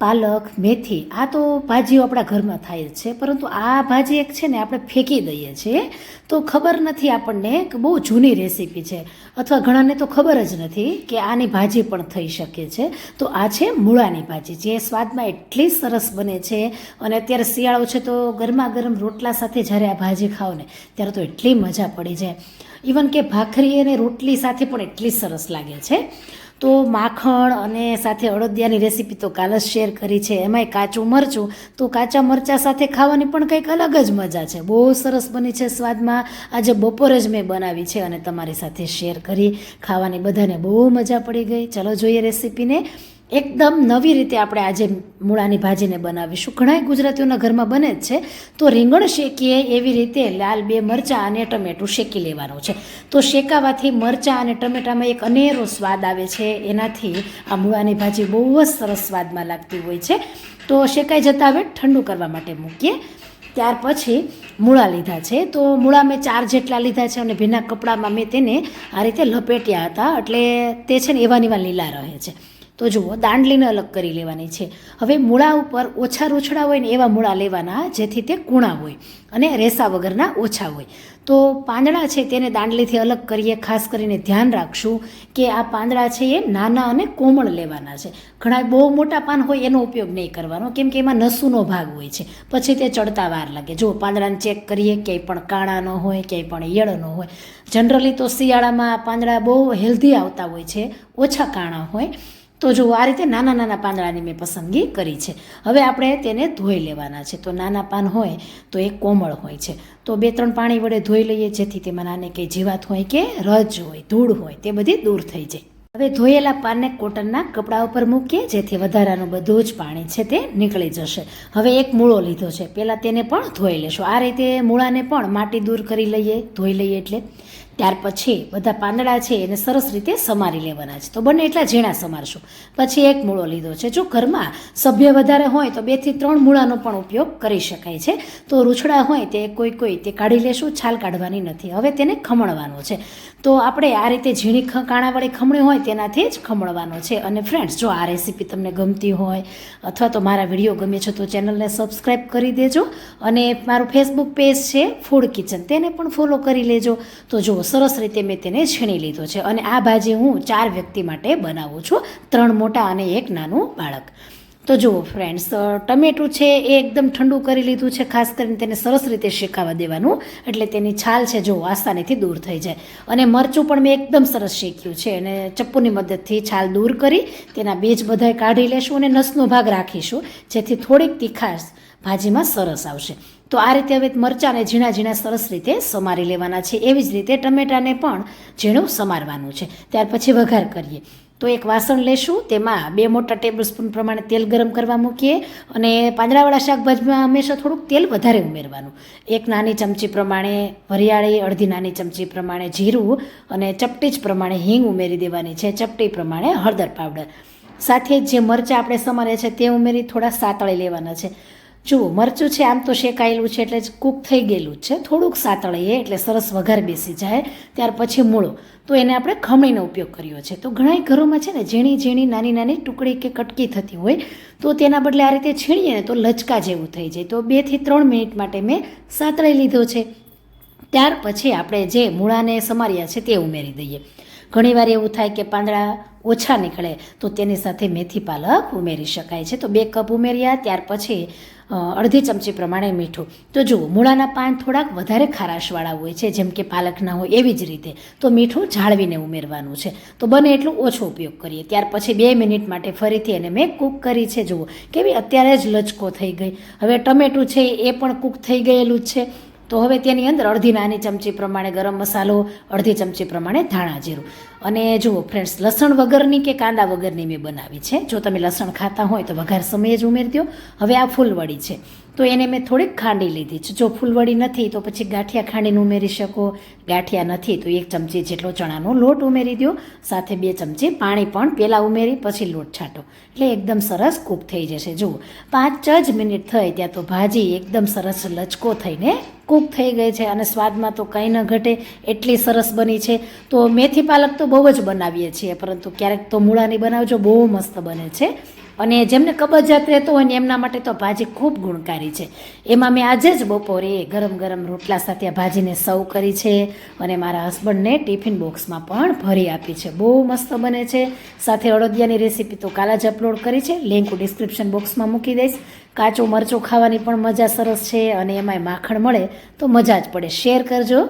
પાલક, મેથી, આ તો ભાજીઓ આપણા ઘરમાં થાય જ છે, પરંતુ આ ભાજી એક છે ને આપણે ફેંકી દઈએ છીએ. તો ખબર નથી આપણને કે બહુ જૂની રેસીપી છે, અથવા ઘણાને તો ખબર જ નથી કે આની ભાજી પણ થઈ શકે છે. તો આ છે મૂળાની ભાજી, જે સ્વાદમાં એટલી સરસ બને છે, અને અત્યારે શિયાળો છે તો ગરમા ગરમ રોટલા સાથે જ્યારે આ ભાજી ખાઓ ને, ત્યારે તો એટલી મજા પડી જાય. ઇવન કે ભાખરી અને રોટલી સાથે પણ એટલી સરસ લાગે છે. તો માખણ અને સાથે અડદિયાની રેસીપી તો કાલ જ શેર કરી છે. એમાંય કાચું મરચું, તો કાચા મરચાં સાથે ખાવાની પણ કંઈક અલગ જ મજા છે. બહુ સરસ બની છે સ્વાદમાં. આજે બપોરે જ મેં બનાવી છે અને તમારી સાથે શેર કરી. ખાવાની બધાને બહુ મજા પડી ગઈ. ચલો જોઈએ રેસીપીને એકદમ નવી રીતે આપણે આજે મૂળાની ભાજીને બનાવીશું. ઘણા ગુજરાતીઓના ઘરમાં બને જ છે. તો રીંગણ શેકીએ એવી રીતે લાલ બે મરચાં અને ટમેટું શેકી લેવાનું છે. તો શેકાવાથી મરચાં અને ટમેટામાં એક અનેરો સ્વાદ આવે છે. એનાથી આ મૂળાની ભાજી બહુ જ સરસ સ્વાદમાં લાગતી હોય છે. તો શેકાઈ જતાં હવે ઠંડુ કરવા માટે મૂકીએ. ત્યાર પછી મૂળા લીધા છે. તો મૂળા મેં ચાર જેટલા લીધા છે અને ભીના કપડામાં મેં તેને આ રીતે લપેટ્યા હતા. એટલે તે છે ને એવા એવા લીલા રહે છે. તો જુઓ, દાંડલીને અલગ કરી લેવાની છે. હવે મૂળા ઉપર ઓછા રૂછડા હોય ને એવા મૂળા લેવાના જેથી તે કૂણા હોય અને રેસા વગરના ઓછા હોય. તો પાંદડા છે તેને દાંડલીથી અલગ કરીએ, ખાસ કરીને ધ્યાન રાખશું કે આ પાંદડા છે એ નાના અને કોમળ લેવાના છે. ઘણા બહુ મોટા પાન હોય એનો ઉપયોગ નહીં કરવાનો, કેમ કે એમાં નસુનો ભાગ હોય છે. પછી તે ચડતા વાર લાગે. જો પાંદડાને ચેક કરીએ, ક્યાંય પણ કાણા ન હોય, ક્યાંય પણ ઈયળ ન હોય. જનરલી તો શિયાળામાં આ પાંદડા બહુ હેલ્ધી આવતા હોય છે, ઓછા કાણા હોય. તો જો આ રીતે નાના નાના પાંદડાની મેં પસંદગી કરી છે. હવે આપણે તેને ધોઈ લેવાના છે. તો નાના પાન હોય તો એ કોમળ હોય છે. તો બે ત્રણ પાણી વડે ધોઈ લઈએ જેથી તેમાં નાને કંઈ જીવાત હોય કે રજ હોય, ધૂળ હોય, તે બધી દૂર થઈ જાય. હવે ધોયેલા પાનને કોટનના કપડા ઉપર મૂકીએ જેથી વધારાનું બધું જ પાણી છે તે નીકળી જશે. હવે એક મૂળો લીધો છે. પહેલાં તેને પણ ધોઈ લેશું. આ રીતે મૂળાને પણ માટી દૂર કરી લઈએ, ધોઈ લઈએ એટલે ત્યાર પછી બધા પાંદડા છે એને સરસ રીતે સમારી લેવાના છે. તો બંને એટલા ઝીણા સમારશું. પછી એક મૂળો લીધો છે. જો ઘરમાં સભ્ય વધારે હોય તો બેથી ત્રણ મૂળાનો પણ ઉપયોગ કરી શકાય છે. તો રૂછડા હોય તે કોઈ કોઈ તે કાઢી લેશું, છાલ કાઢવાની નથી. હવે તેને ખમણવાનો છે. તો આપણે આ રીતે ઝીણી કાણાવાળી ખમણી હોય તેનાથી જ ખમણવાનો છે. અને ફ્રેન્ડ્સ જો આ રેસીપી તમને ગમતી હોય અથવા તો મારા વીડિયો ગમે છે તો ચેનલને સબસ્ક્રાઈબ કરી દેજો. અને મારું ફેસબુક પેજ છે ફૂડ કિચન તેને પણ ફોલો કરી લેજો. તો જુઓ સરસ રીતે મેં તેને છીણી લીધો છે. અને આ ભાજી હું ચાર વ્યક્તિ માટે બનાવું છું. ત્રણ મોટા અને એક નાનું બાળક. તો જુઓ ફ્રેન્ડ્સ ટમેટું છે એ એકદમ ઠંડુ કરી લીધું છે, ખાસ કરીને તેને સરસ રીતે શેકાવા દેવાનું, એટલે તેની છાલ છે જો આસાનીથી દૂર થઈ જાય. અને મરચું પણ મેં એકદમ સરસ શેક્યું છે, અને ચપ્પુની મદદથી છાલ દૂર કરી, તેના બીજ બધાય કાઢી લેશું અને નસનો ભાગ રાખીશું, જેથી થોડીક તીખાશ ભાજીમાં સરસ આવશે. તો આ રીતે હવે મરચાંને ઝીણા ઝીણા સરસ રીતે સમારી લેવાના છે, એવી જ રીતે ટમેટાને પણ ઝીણું સમારવાનું છે. ત્યાર પછી વઘાર કરીએ. તો એક વાસણ લેશું, તેમાં બે મોટા ટેબલ સ્પૂન પ્રમાણે તેલ ગરમ કરવા મૂકીએ અને પાંદડાવાળા શાકભાજીમાં હંમેશા થોડુંક તેલ વધારે ઉમેરવાનું. એક નાની ચમચી પ્રમાણે વરિયાળી, અડધી નાની ચમચી પ્રમાણે જીરું અને ચપટી જ પ્રમાણે હિંગ ઉમેરી દેવાની છે, ચપટી પ્રમાણે હળદર પાવડર. સાથે જ મરચાં આપણે સમારે છે તે ઉમેરી થોડા સાતળી લેવાના છે. જુઓ મરચું છે, આમ તો શેકાયેલું છે એટલે કૂક થઈ ગયેલું છે. થોડુંક સાતળીએ એટલે સરસ વઘાર બેસી જાય. ત્યાર પછી મૂળો. તો એને આપણે ખમણીનો ઉપયોગ કર્યો છે. તો ઘણા ઘરોમાં છે ને ઝીણી ઝીણી નાની નાની ટુકડી કે કટકી થતી હોય, તો તેના બદલે આ રીતે છીણીએ ને તો લચકા જેવું થઈ જાય. તો બેથી ત્રણ મિનિટ માટે મેં સાતળી લીધો છે. ત્યાર પછી આપણે જે મૂળાને સમાર્યા છે તે ઉમેરી દઈએ. ઘણીવાર એવું થાય કે પાંદડા ઓછા નીકળે તો તેની સાથે મેથી પાલક ઉમેરી શકાય છે. તો બે કપ ઉમેર્યા, ત્યાર પછી અડધી ચમચી પ્રમાણે મીઠું. તો જુઓ, મૂળાના પાન થોડાક વધારે ખારાશવાળા હોય છે, જેમ કે પાલકના હોય એવી જ રીતે. તો મીઠું જાળવીને ઉમેરવાનું છે. તો બને એટલું ઓછો ઉપયોગ કરીએ. ત્યાર પછી બે મિનિટ માટે ફરીથી એને મેં કૂક કરી છે. જુઓ, કેવી અત્યારે જ લચકો થઈ ગઈ. હવે ટમેટું છે એ પણ કૂક થઈ ગયેલું જ છે. તો હવે તેની અંદર અડધી નાની ચમચી પ્રમાણે ગરમ મસાલો, અડધી ચમચી પ્રમાણે ધાણા જીરું. અને જુઓ ફ્રેન્ડ્સ લસણ વગરની કે કાંદા વગરની મેં બનાવી છે. જો તમે લસણ ખાતા હોય તો વઘાર સમયે જ ઉમેરી દો હવે આ ફૂલવડી છે. તો એને મેં થોડીક ખાંડી લીધી છે. જો ફૂલવડી નથી તો પછી ગાંઠિયા ખાંડીને ઉમેરી શકો. ગાંઠિયા નથી તો એક ચમચી જેટલો ચણાનો લોટ ઉમેરી દો. સાથે બે ચમચી પાણી પણ પહેલાં ઉમેરી, પછી લોટ છાંટો. એટલે એકદમ સરસ કૂક થઈ જશે. જુઓ, પાંચ જ મિનિટ થઈ ત્યાં તો ભાજી એકદમ સરસ લચકો થઈને કૂક થઈ ગઈ છે અને સ્વાદમાં તો કંઈ ન ઘટે, એટલી સરસ બની છે. તો મેથી પાલક તો બહુ જ બનાવીએ છીએ, પરંતુ ક્યારેક તો મૂળાની બનાવજો, બહુ મસ્ત બને છે. અને જેમને કબજિયાત રહેતો હોય ને એમના માટે તો ભાજી ખૂબ ગુણકારી છે. એમાં મેં આજે જ બપોરે ગરમ ગરમ રોટલા સાથે ભાજીને સર્વ કરી છે અને મારા હસબન્ડને ટિફિન બોક્સમાં પણ ભરી આપી છે. બહુ મસ્ત બને છે. સાથે અડદિયાની રેસીપી તો કાલ જ અપલોડ કરી છે. લિંક ડિસ્ક્રિપ્શન બોક્સમાં મૂકી દઈશ. કાચું મરચું ખાવાની પણ મજા સરસ છે અને એમાંય માખણ મળે તો મજા જ પડે. શેર કરજો.